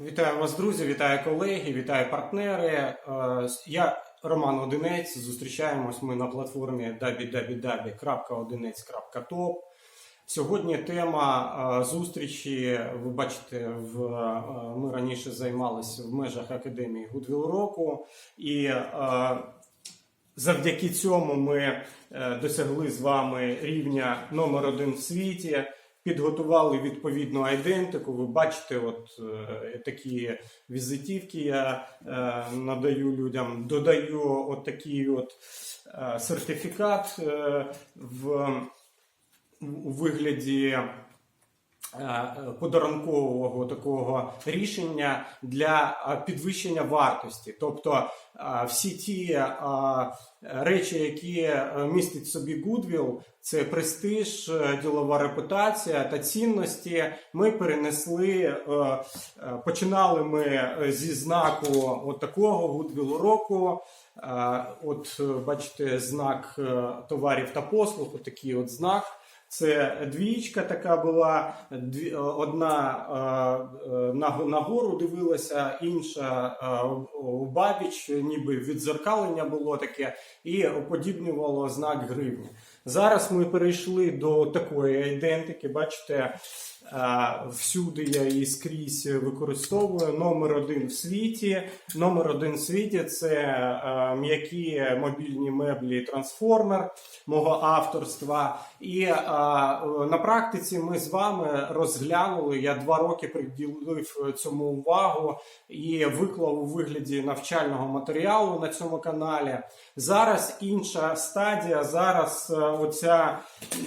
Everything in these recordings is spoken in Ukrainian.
Вітаю вас, друзі, вітаю колеги, вітаю партнери. Е, Я Роман Одинець. Зустрічаємось ми на платформі www.одинець.top. Сьогодні тема е, зустрічі. Ви бачите, в, е, ми раніше займалися в межах Академії Гудвіл року, і завдяки цьому ми досягли з вами рівня номер один в світі. Підготували відповідну айдентику. Ви бачите, от е, такі візитівки я е, надаю людям. Додаю от такий от е, сертифікат е, в у вигляді подарункового такого рішення для е, підвищення вартості. Тобто е, всі ті е, речі, які е, містить собі Goodwill, це престиж, е, ділова репутація та цінності. Ми перенесли, е, е, починали ми е, зі знаку от такого Goodwill року. Е, От е, бачите, знак е, товарів та послуг, отакий от знак. Це двічка така була, е, одна е, е, на, нагору дивилася, інша у бабіч, ніби відзеркалення було таке, і уподібнювало знак гривні. Зараз ми перейшли до такої ідентики. Бачите, всюди я її скрізь використовую. Номер один в світі. Номер один в світі це м'які мобільні меблі трансформер мого авторства. І на практиці ми з вами розглянули. Я два роки приділив цьому увагу і виклав у вигляді навчального матеріалу на цьому каналі. Зараз інша стадія. Зараз е, оця,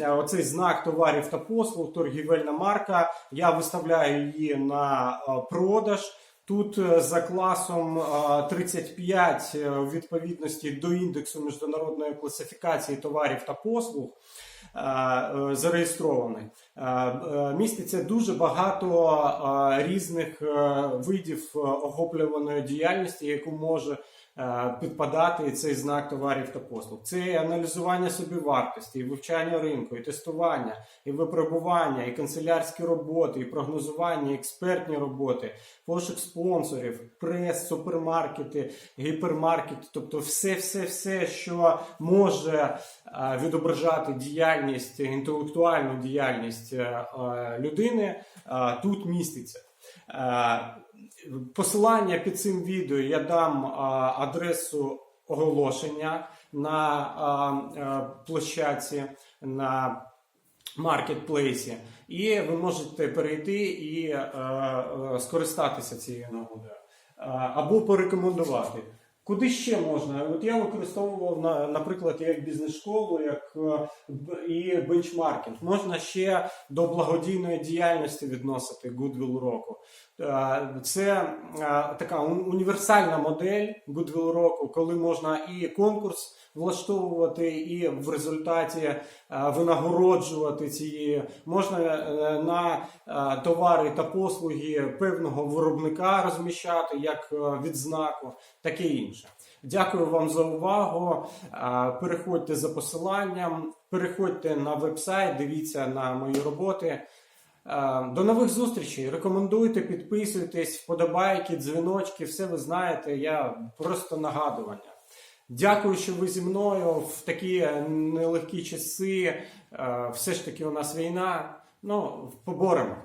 е, оцей знак товарів та послуг, торгівельна марка. Я виставляю її на е, продаж. Тут е, за класом е, 35 е, у відповідності до індексу міжнародної класифікації товарів та послуг е, е, зареєстрований. Е, е, Міститься дуже багато е, різних е, видів е, охоплюваної діяльності, яку може е, підпадати цей знак товарів та послуг. Це і аналізування собівартості, і вивчання ринку, і тестування, і випробування, і канцелярські роботи, і прогнозування, і експертні роботи, пошук спонсорів, прес, супермаркети, гіпермаркети, тобто все, все, все, що може е, відображати діяльність, інтелектуальну діяльність е, е, людини, е, тут міститься. Е, Посилання під цим відео я дам адресу оголошення на а, а, на маркетплейсі, і ви можете перейти і скористатися цією нагодою або порекомендувати. Куди ще можна? От я використовував на, наприклад, як бізнес-школу, як е, і бенчмаркінг. Можна ще до благодійної діяльності відносити Goodwill року. Е, Це е, така універсальна модель Goodwill року, коли можна і конкурс влаштовувати, і в результаті е, винагороджувати цією. Можна е, на е, товари та послуги певного виробника розміщати як відзнаку, таке інше. Дякую вам за увагу. Переходьте за посиланням, переходьте на вебсайт, дивіться на мої роботи. До нових зустрічей. Рекомендуйте, підписуйтесь, вподобайки, дзвіночки, все ви знаєте. Я просто нагадування. Дякую, що ви зі мною в такі нелегкі часи. Е, Все ж таки у нас війна. Ну, поборемо.